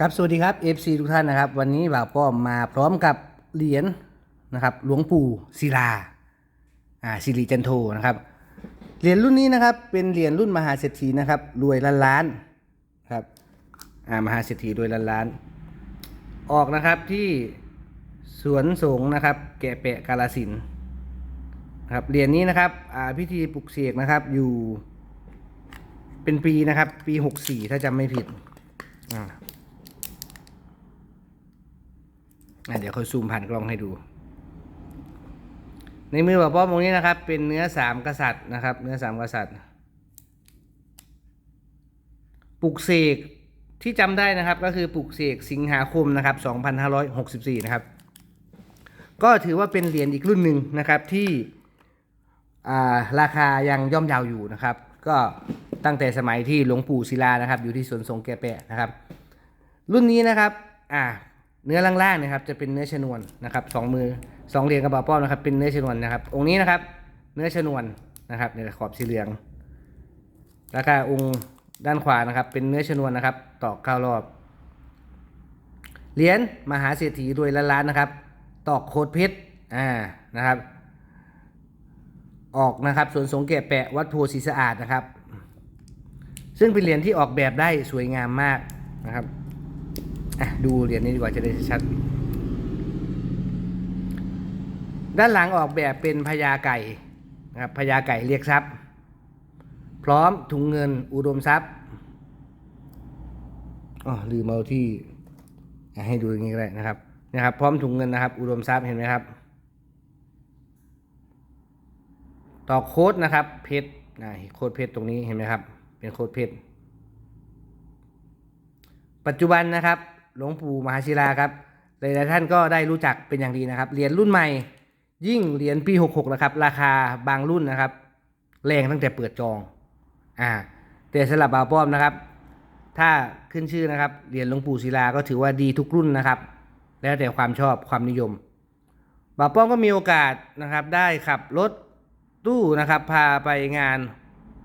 ครับสวัสดีครับ FC ทุกท่านนะครับ วันนี้บ่าวป้อมมาพร้อมกับเหรียญนะครับ หลวงปู่ศิลาอ่าสิริจันโทนะครับเหรียญรุ่นนี้นะครับ เป็นเหรียญรุ่นมหาเศรษฐีนะครับรวยล้านล้านครับอ่ามหาเศรษฐีรวยล้านล้าน ออกนะครับที่สวนสงนะครับ แกะแปะกาลสินครับเหรียญนี้นะครับอ่าพิธีปลุกเสกนะครับอยู่เป็นปีนะครับ ปี64ถ้าจำไม่ผิดอ่า อะ เดี๋ยวเขาซูมผ่านกล้องให้ดู ในมือแบบป้อมตรงนี้นะครับ เป็นเนื้อสามกษัตริย์นะครับ เนื้อสามกษัตริย์ปลุกเสกที่จำได้นะครับก็คือปลุกเสกสิงหาคมนะครับ 2564 นะครับ ก็ถือว่าเป็นเหรียญอีกรุ่นหนึ่งนะครับที่าราคายังย่อมยาวอยู่นะครับ ก็ตั้งแต่สมัยที่หลวงปู่ศิลานะครับ อยู่ที่สวนทรงแกแปะนะครับ รุ่นนี้นะครับอ่า เนื้อล่างๆนะครับจะเป็นเนื้อชนวนนะครับสองมือสองเหรียญกระเป๋าป้อมนะครับเป็นเนื้อชนวนนะครับ องค์นี้นะครับ เนื้อชนวนนะครับในขอบสีเหลือง แล้วก็องค์ด้านขวานะครับ เป็นเนื้อชนวนนะครับตอกเก้ารอบเหรียญมหาเศรษฐีรวยล้านล้านนะครับ ตอกโคดเพชรอ่านะครับ ออกนะครับสวนสงเกะแปะวัดโพสีสะอาดนะครับ ซึ่งเป็นเหรียญที่ออกแบบได้สวยงามมากนะครับ ดูเหรียญนี้ดีกว่าจะได้ชัด ด้านหลังออกแบบเป็นพญาไก่นะครับพญาไก่เรียกทรัพย์ พร้อมถุงเงินอุดมทรัพย์อ๋อลืมเอาที่ให้ดูอย่างนี้ก็ได้นะครับนะครับ พร้อมถุงเงินนะครับ อุดมทรัพย์เห็นไหมครับ ต่อโค้ดนะครับ เพชรนะโค้ดเพชรตรงนี้เห็นไหมครับ เป็นโค้ดเพชรปัจจุบันนะครับ หลวงปู่มหาศิลาครับหลายๆท่านก็ได้รู้จักเป็นอย่างดีนะครับเหรียญรุ่นใหม่ ยิ่งเหรียญปี 66นะครับ ราคาบางรุ่นนะครับ แรงตั้งแต่เปิดจองอ่าแต่สำหรับบ่าวป้อมนะครับ ถ้าขึ้นชื่อนะครับเหรียญหลวงปู่ศิลาก็ถือว่าดีทุกรุ่นนะครับ แล้วแต่ความชอบความนิยมบ่าวป้อมก็มีโอกาสนะครับ ได้ขับรถตู้นะครับ พาไปงาน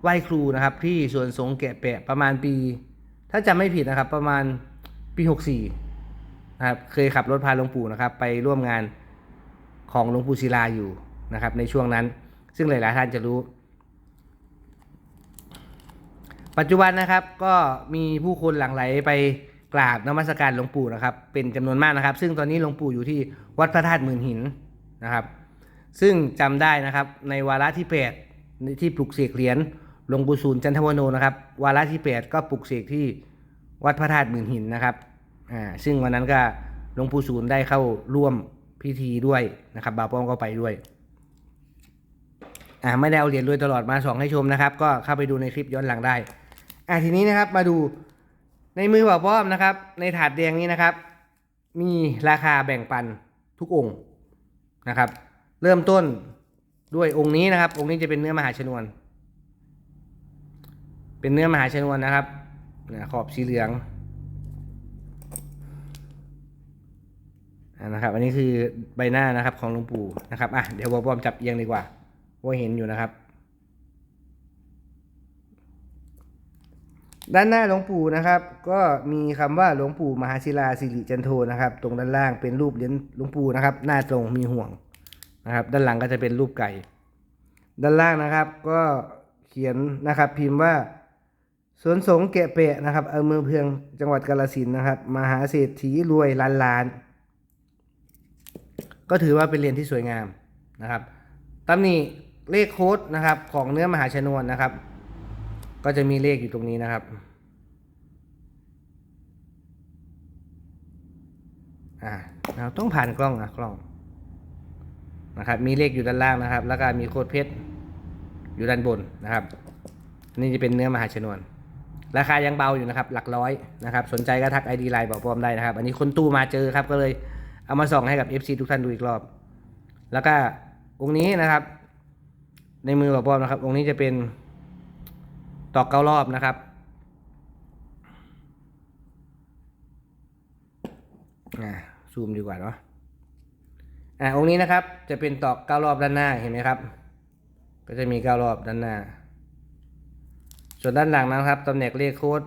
ไหว้ครูนะครับ ที่สวนสงแกะแปะประมาณปี ถ้าจำไม่ผิดนะครับประมาณ ปี64นะครับเคยขับรถพาหลวงปู่นะครับ ไปร่วมงานของหลวงปู่ศิลาอยู่นะครับ ในช่วงนั้น ซึ่งหลายๆท่านจะรู้ ปัจจุบันนะครับก็มีผู้คนหลั่งไหลไปกราบนมัสการหลวงปู่นะครับ เป็นจำนวนมากนะครับ ซึ่งตอนนี้หลวงปู่อยู่ที่วัดพระธาตุหมื่นหินนะครับ ซึ่งจำได้นะครับในวาระที่8ที่ปลุกเสกเหรียญหลวงปู่ศูนย์จันทวโนนะครับ วาระที่8ก็ปลุกเสกที่ วัดพระธาตุหมื่นหินนะครับอ่าซึ่งวันนั้นก็หลวงปู่ศูนย์ได้เข้าร่วมพิธีด้วยนะครับบ่าวป้อมก็ไปด้วยอ่าไม่ได้เอาเหรียญรวยตลอดมาสองให้ชมนะครับ ก็เข้าไปดูในคลิปย้อนหลังได้อ่าทีนี้นะครับมาดูในมือบ่าวป้อมนะครับ ในถาดแดงนี้นะครับ มีราคาแบ่งปันทุกองค์นะครับ เริ่มต้นด้วยองค์นี้นะครับ องค์นี้จะเป็นเนื้อมหาชนวน เป็นเนื้อมหาชนวนนะครับ นะขอบสีเหลืองนะครับอันนี้คือใบหน้านะครับของหลวงปู่นะครับอะเดี๋ยวบอมจับเอียงดีกว่าว่าเห็นอยู่นะครับ ด้านหน้าหลวงปู่นะครับ ก็มีคำว่าหลวงปู่มหาศิลาสิริจันโทนะครับ ตรงด้านล่างเป็นรูปเหรียญหลวงปู่นะครับ หน้าตรงมีห่วงนะครับ ด้านหลังก็จะเป็นรูปไก่ ด้านล่างนะครับ ก็เขียนนะครับพิมพ์ว่า สวนสงฆ์แกะเปะนะครับอำเภอเพืองจังหวัดกาฬสินนะครับ มหาเศรษฐีรวยล้านล้าน ก็ถือว่าเป็นเหรียญที่สวยงามนะครับตำหนิเลขโค้ดนะครับของเนื้อมหาชนวนนะครับ ก็จะมีเลขอยู่ตรงนี้นะครับอ่าเราต้องผ่านกล้องอะกล้องนะครับ มีเลขอยู่ด้านล่างนะครับ แล้วก็มีโค้ดเพชรอยู่ด้านบนนะครับนี่จะเป็นเนื้อมหาชนวน ราคายังเบาอยู่นะครับ หลักร้อยนะครับ สนใจก็ทักไอดีไลน์บอกพร้อมได้นะครับ อันนี้คนตู้มาเจอครับ ก็เลยเอามาส่องให้กับ FC ทุกท่านดูอีกรอบ แล้วก็องค์นี้นะครับ ในมือบอกพร้อมนะครับ องค์นี้จะเป็นตอกเก้ารอบนะครับอ่าซูมดีกว่าเนาะอ่าองค์นี้นะครับ จะเป็นตอกเก้ารอบด้านหน้าเห็นไหมครับ ก็จะมีเก้ารอบด้านหน้า ส่วนด้านหลังนะครับตำแหน่งเลขโค้ด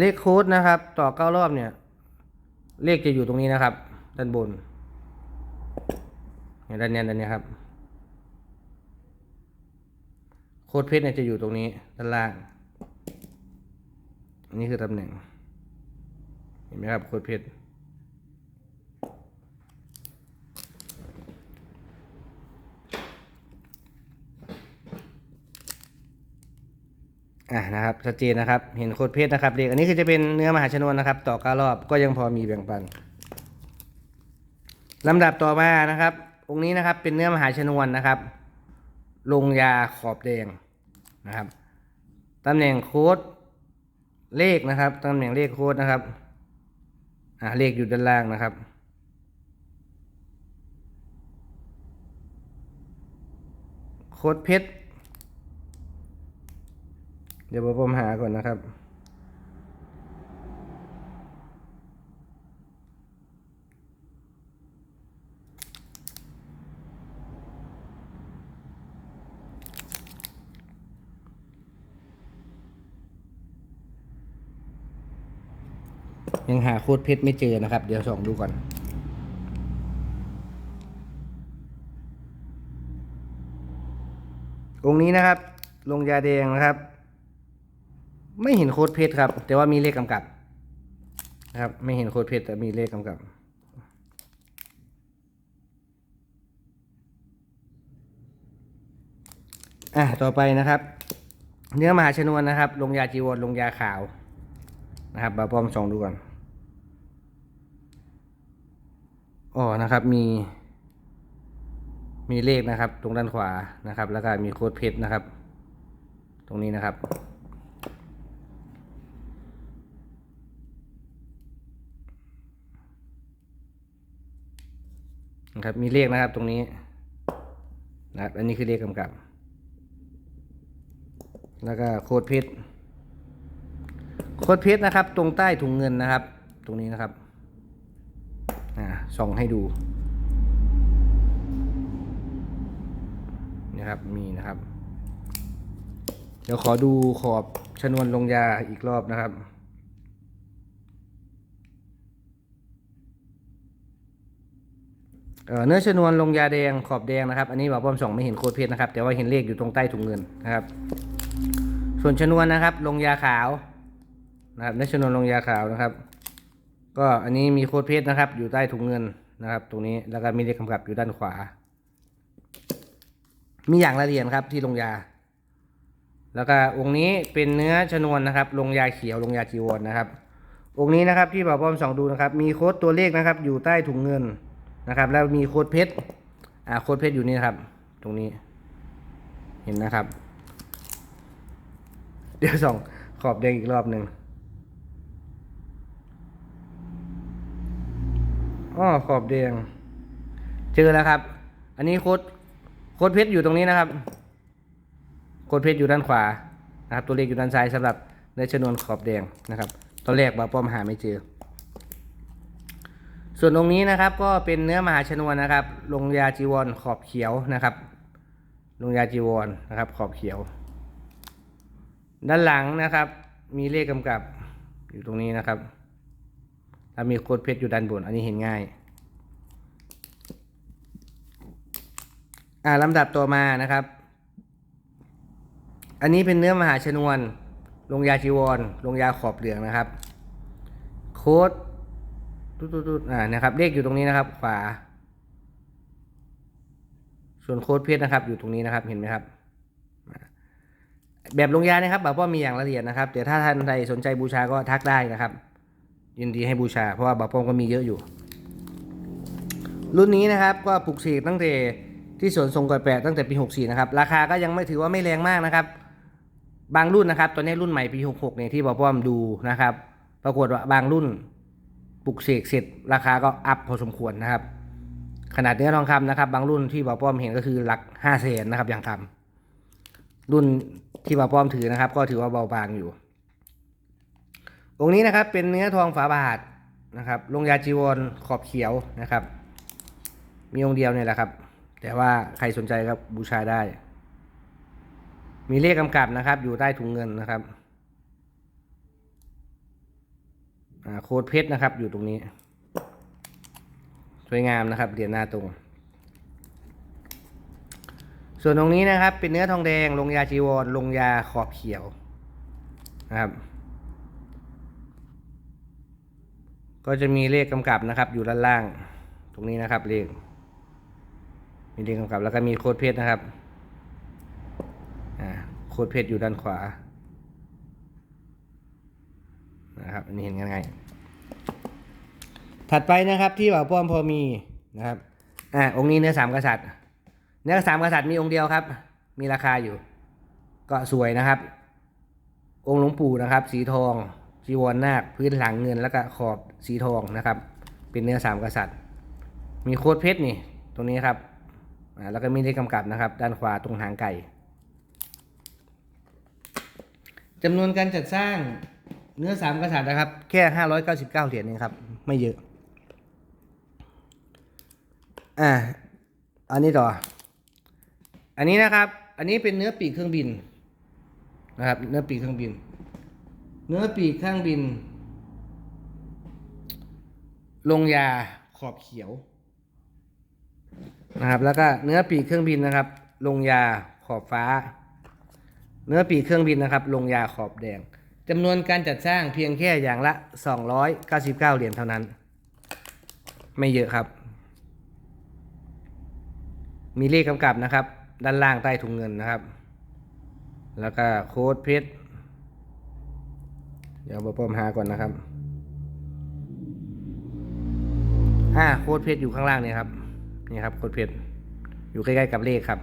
เลขโค้ดนะครับ ต่อเก้ารอบเนี่ย เลขจะอยู่ตรงนี้นะครับ ด้านบนด้านนี้ด้านนี้ครับ โค้ดเพชรเนี่ยจะอยู่ตรงนี้ด้านล่าง นี่คือตำแหน่ง เห็นไหมครับ โค้ดเพชร อะนะครับชัดเจนนะครับ เห็นโค้ดเพชรนะครับเลขอันนี้คือจะเป็นเนื้อมหาชนวนนะครับ ต่อก้ารอบก็ยังพอมีแบ่งปันลำดับต่อมานะครับ องค์นี้นะครับเป็นเนื้อมหาชนวนนะครับ ลงยาขอบแดงนะครับตำแหน่งโค้ดเลขนะครับตำแหน่งเลขโค้ดนะครับอ่าเลขอยู่ด้านล่างนะครับโค้ดเพชร เดี๋ยวผมหาก่อนนะครับยังหาโค้ดเพชรไม่เจอนะครับ เดี๋ยวส่องดูก่อน องนี้นะครับ ลงยาแดงนะครับ ไม่เห็นโค้ดเพชรครับ แต่ว่ามีเลขกำกับนะครับ ไม่เห็นโค้ดเพชรแต่มีเลขกำกับอะต่อไปนะครับ เนื้อมหาชนวนนะครับ ลงยาจีวรลงยาขาวนะครับบาปอมส่องดูก่อนอ๋อนะครับมี มีเลขนะครับ ตรงด้านขวานะครับ แล้วก็มีโค้ดเพชรนะครับ ตรงนี้นะครับ นะครับ มีเลขนะครับตรงนี้นะครับอันนี้คือเลขกำกับ แล้วก็โคดเพชรโคดเพชรนะครับ ตรงใต้ถุงเงินนะครับ ตรงนี้นะครับอ่าส่องให้ดูนะครับมีนะครับ เดี๋ยวขอดูขอบชนวนลงยาอีกรอบนะครับ เนื้อชนวนลงยาแดงขอบแดงนะครับ อันนี้บอกป้อมส่องไม่เห็นโค้ดเพชรนะครับ แต่ว่าเห็นเลขอยู่ตรงใต้ถุงเงินนะครับ ส่วนชนวนนะครับ ลงยาขาวนะครับเนื้อชนวนลงยาขาวนะครับ ก็อันนี้มีโค้ดเพชรนะครับ อยู่ใต้ถุงเงินนะครับ ตรงนี้แล้วก็มีเลขกำกับอยู่ด้านขวา มีอย่างละเอียดครับที่ลงยา แล้วก็องค์นี้เป็นเนื้อชนวนนะครับ ลงยาเขียวลงยาจีวรนะครับ องค์นี้นะครับที่บอกป้อมส่องดูนะครับ มีโค้ดตัวเลขนะครับ อยู่ใต้ถุงเงิน นะครับแล้วมีโค้ดเพชรอ่าโค้ดเพชรอยู่นี่นะครับ ตรงนี้ เห็นนะครับ เดี๋ยวส่องขอบแดงอีกรอบหนึ่งอ้อขอบแดงเจอแล้วครับ อันนี้โค้ดโค้ดเพชรอยู่ตรงนี้นะครับ โค้ดเพชรอยู่ด้านขวานะครับ ตัวเลขอยู่ด้านซ้ายสำหรับในชนวนขอบแดงนะครับ ตอนแรกบาป้อมหาไม่เจอ ส่วนตรงนี้นะครับก็เป็นเนื้อมหาชนวนนะครับ ลงยาจีวรขอบเขียวนะครับ ลงยาจีวรนะครับ ขอบเขียว ด้านหลังนะครับ มีเลขกำกับอยู่ตรงนี้นะครับแล้วมีโค้ดเพชรอยู่ด้านบน อันนี้เห็นง่าย อ่าลำดับต่อมานะครับ อันนี้เป็นเนื้อมหาชนวน ลงยาจีวร ลงยาขอบเหลืองนะครับ โค้ด ตุ๊ดๆๆอ่านะครับ เลขอยู่ตรงนี้นะครับ ขวา ส่วนโค้ดเพชรนะครับ อยู่ตรงนี้นะครับ เห็นไหมครับ แบบลงยานะครับบอกว่ามีอย่างละเอียดนะครับ แต่ถ้าท่านใดสนใจบูชาก็ทักได้นะครับ ยินดีให้บูชา เพราะว่าบาป้อมก็มีเยอะอยู่ รุ่นนี้นะครับ ก็ปลุกเสกตั้งแต่ที่สวนทรงกอยแปะตั้งแต่ปี 64 นะครับ ราคาก็ยังไม่ถือว่าไม่แรงมากนะครับ บางรุ่นนะครับ ตอนนี้รุ่นใหม่ปี 66 เนี่ยที่บาป้อมดูนะครับ ปรากฏว่าบางรุ่น ปลุกเสกเสร็จราคาก็อัพพอสมควรนะครับ ขนาดเนื้อทองคำนะครับ บางรุ่นที่บาป้อมเห็นก็คือหลัก5แสนนะครับอย่างคำรุ่นที่มาป้อมถือนะครับ ก็ถือว่าเบาบางอยู่ องค์นี้นะครับเป็นเนื้อทองฝาบาทนะครับลงยาจีวรขอบเขียวนะครับ มีองค์เดียวเนี่ยแหละครับ แต่ว่าใครสนใจครับบูชาได้ มีเลขกำกับนะครับ อยู่ใต้ถุงเงินนะครับ อ่า โค้ดเพชรนะครับ อยู่ตรงนี้ สวยงามนะครับเหรียญหน้าตรง ส่วนตรงนี้นะครับ เป็นเนื้อทองแดง ลงยาจีวร ลงยาขอบเขียวนะครับ ก็จะมีเลขกำกับนะครับ อยู่ด้านล่าง ตรงนี้นะครับเลขมีเลขกำกับ แล้วก็มีโค้ดเพชรนะครับ อ่า โค้ดเพชรอยู่ด้านขวา นะครับอันนี้เห็นง่ายๆถัดไปนะครับที่บ่าวป้อมพอมีนะครับอ่าองค์นี้เนื้อสามกษัตริย์ เนื้อสามกษัตริย์มีองค์เดียวครับ มีราคาอยู่ ก็สวยนะครับ องค์หลวงปู่นะครับ สีทองจีวรนาคพื้นหลังเงินแล้วก็ขอบสีทองนะครับ เป็นเนื้อสามกษัตริย์ มีโคดเพชรนี่ตรงนี้ครับอ่าแล้วก็มีเลขกำกับนะครับ ด้านขวาตรงหางไก่จำนวนการจัดสร้าง เนื้อสามกษัตริย์นะครับ แค่ห้าร้อยเก้าสิบเก้าเหรียญเองครับ ไม่เยอะ อ่า อันนี้ต่อ อันนี้นะครับ อันนี้เป็นเนื้อปีกเครื่องบินนะครับ เนื้อปีกเครื่องบิน เนื้อปีกเครื่องบิน ลงยาขอบเขียวนะครับ แล้วก็เนื้อปีกเครื่องบินนะครับ ลงยาขอบฟ้า เนื้อปีกเครื่องบินนะครับ ลงยาขอบแดง จำนวนการจัดสร้างเพียงแค่อย่างละ 299 เหรียญเท่านั้น ไม่เยอะครับ มีเลขกำกับนะครับ ด้านล่างใต้ถุงเงินนะครับ แล้วก็โค้ดเพชรเดี๋ยวบอปอมหาก่อนนะครับอ่าโค้ดเพชรอยู่ข้างล่างเนี่ยครับ นี่ครับโค้ดเพชรอยู่ใกล้ ๆ กับเลขครับ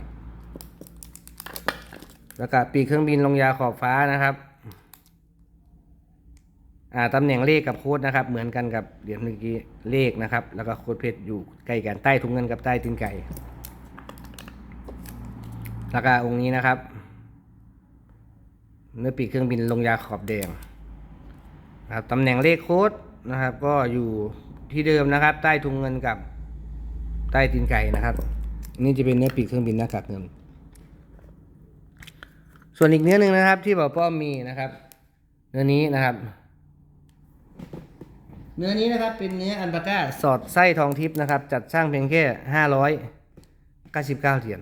แล้วก็ปีกเครื่องบินลงยาขอบฟ้านะครับ อ่าตำแหน่งเลขกับโค้ดนะครับ เหมือนกันกับเหรียญเมื่อกี้เลขนะครับ แล้วก็โค้ดเพชรอยู่ใกล้กันใต้ถุงเงินกับใต้ตีนไก่แล้วก็องค์นี้นะครับ เนื้อปีกเครื่องบินลงยาขอบแดงนะครับตำแหน่งเลขโค้ดนะครับ ก็อยู่ที่เดิมนะครับ ใต้ทุงเงินกับใต้ตีนไก่นะครับ นี่จะเป็นเนื้อปีกเครื่องบินหน้ากากเงิน ส่วนอีกเนื้อหนึ่งนะครับ ที่บอกป้อมมีนะครับ เนื้อนี้นะครับ เนื้อนี้นะครับเป็นเนื้ออันปาก้าสอดไส้ทองทิพย์นะครับ จัดสร้างเพียงแค่ห้าร้อยเก้าสิบเก้าเหรียญ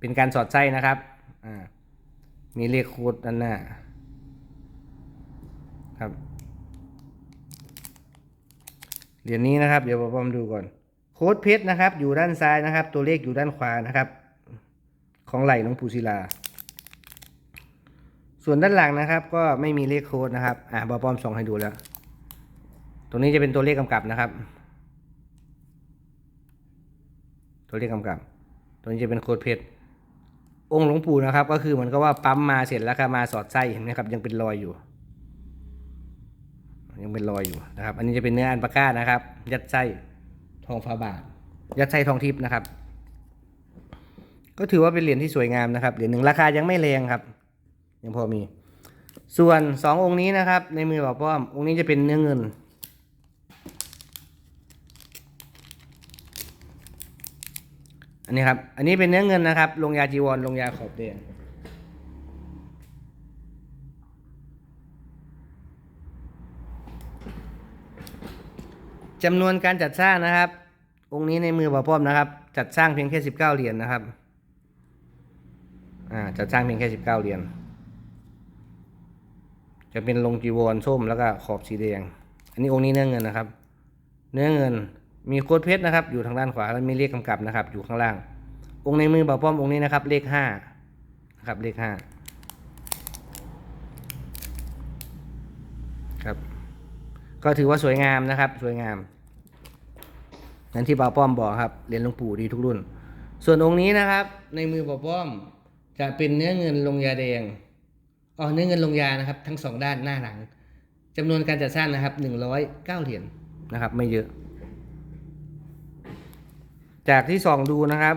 เป็นการสอดไส้นะครับอ่ามีเลขโค้ดด้านหน้าครับเหรียญนี้นะครับ เดี๋ยวผมดูก่อน โค้ดเพชรนะครับ อยู่ด้านซ้ายนะครับ ตัวเลขอยู่ด้านขวานะครับ ของไหลหลวงปู่ศิลา ส่วนด้านหลังนะครับ ก็ไม่มีเลขโค้ดนะครับ อ่าบอปอมส่งให้ดูแล้ว ตรงนี้จะเป็นตัวเลขกำกับนะครับ ตัวเลขกำกับ ตัวนี้จะเป็นโคดเพชรองค์หลวงปู่นะครับ ก็คือเหมือนกับว่าปั๊มมาเสร็จแล้วก็มาสอดไส้เห็นไหมครับยังเป็นรอยอยู่ ยังเป็นรอยอยู่นะครับ อันนี้จะเป็นเนื้ออันปาก้านะครับ ยัดไส้ทองฟ้าบาท ยัดไส้ทองทิพย์นะครับ ก็ถือว่าเป็นเหรียญที่สวยงามนะครับเหรียญหนึ่งราคายังไม่แรงครับ ยังพอมี ส่วนสององค์นี้นะครับ ในมือบ่าวป้อมองค์นี้จะเป็นเนื้อเงิน อันนี้ครับ อันนี้เป็นเนื้อเงินนะครับ ลงยาจีวร ลงยาขอบแดงจำนวนการจัดสร้างนะครับ องค์นี้ในมือบ่าวป้อมนะครับ จัดสร้างเพียงแค่สิบเก้าเหรียญนะครับ อ่า จัดสร้างเพียงแค่สิบเก้าเหรียญ จะเป็นลงจีวรส้มแล้วก็ขอบสีแดง อันนี้องค์นี้เนื้อเงินนะครับ เนื้อเงิน มีโค้ดเพชรนะครับ อยู่ทางด้านขวาแล้วมีเลขกำกับนะครับ อยู่ข้างล่าง องค์ในมือบ่าวป้อมองค์นี้นะครับ เลขห้านะครับเลขห้าครับก็ถือว่าสวยงามนะครับ สวยงามอย่างที่บ่าวป้อมบอกครับเหรียญหลวงปู่ดีทุกรุ่น ส่วนองค์นี้นะครับ ในมือบ่าวป้อมจะเป็นเนื้อเงินลงยาแดงอ๋อเนื้อเงินลงยานะครับ ทั้งสองด้านหน้าหลังจำนวนการจัดสร้างนะครับหนึ่งร้อยเก้าเหรียญนะครับ ไม่เยอะ จากที่ส่องดูนะครับ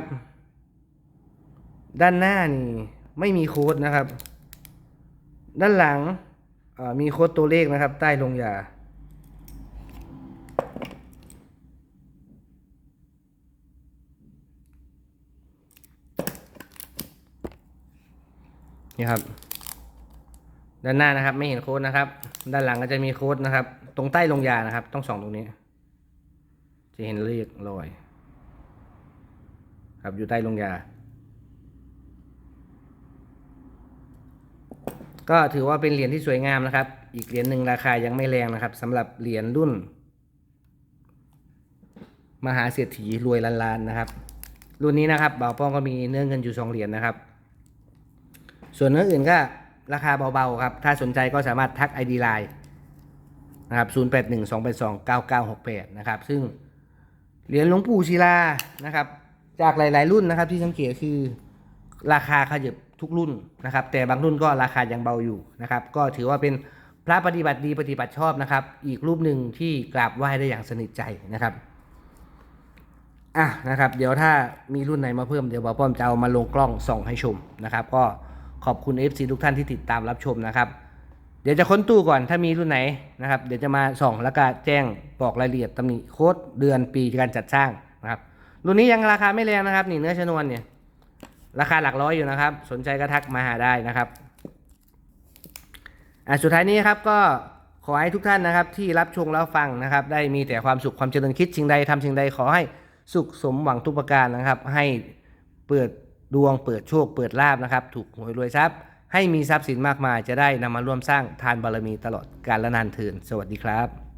ด้านหน้านี่ไม่มีโค้ดนะครับ ด้านหลังมีโค้ดตัวเลขนะครับ ใต้ลงยา นี่ครับ ด้านหน้านะครับไม่เห็นโค้ดนะครับ ด้านหลังก็จะมีโค้ดนะครับ ตรงใต้ลงยานะครับ ต้องส่องตรงนี้ จะเห็นเลขลอย ครับอยู่ใต้ลงยา ก็ถือว่าเป็นเหรียญที่สวยงามนะครับ อีกเหรียญหนึ่งราคายังไม่แรงนะครับสำหรับเหรียญรุ่น มหาเศรษฐีรวยล้านล้านนะครับ รุ่นนี้นะครับเบาป้องก็มีเนื้อเงินอยู่สองเหรียญนะครับ ส่วนเนื้ออื่นก็ราคาเบาๆครับ ถ้าสนใจก็สามารถทัก ID Line นะครับ 0812829968 นะครับ ซึ่งเหรียญหลวงปู่ศิลา นะครับ จากหลาย ๆ รุ่นนะครับ ที่สังเกตคือราคาขยับทุกรุ่นนะครับ แต่บางรุ่นก็ราคายังเบาอยู่นะครับ ก็ถือว่าเป็นพระปฏิบัติดีปฏิบัติชอบนะครับ อีกรูปหนึ่งที่กราบไหว้ได้อย่างสนิทใจนะครับอะนะครับ เดี๋ยวถ้ามีรุ่นไหนมาเพิ่มเดี๋ยวบอป้อมจะเอามาลงกล้องส่องให้ชมนะครับ ก็ขอบคุณ FC ทุกท่านที่ติดตามรับชมนะครับ เดี๋ยวจะค้นตู้ก่อนถ้ามีรุ่นไหนนะครับ เดี๋ยวจะมาส่องแล้วก็แจ้งบอกรายละเอียดตำหนิโค้ดเดือนปีการจัดสร้างนะครับ รุ่นนี้ยังราคาไม่แรงนะครับ นี่เนื้อชนวนเนี่ย ราคาหลักร้อยอยู่นะครับ สนใจก็ทักมาหาได้นะครับอะสุดท้ายนี้ครับก็ขอให้ทุกท่านนะครับที่รับชมแล้วฟังนะครับ ได้มีแต่ความสุขความเจริญคิดสิ่งใดทำสิ่งใดขอให้สุขสมหวังทุกประการนะครับ ให้เปิดดวงเปิดโชคเปิดลาบนะครับ ถูกหวยรวยทรัพย์ ให้มีทรัพย์สินมากมายจะได้นำมาร่วมสร้างทานบารมีตลอดกาลและนานเทินสวัสดีครับ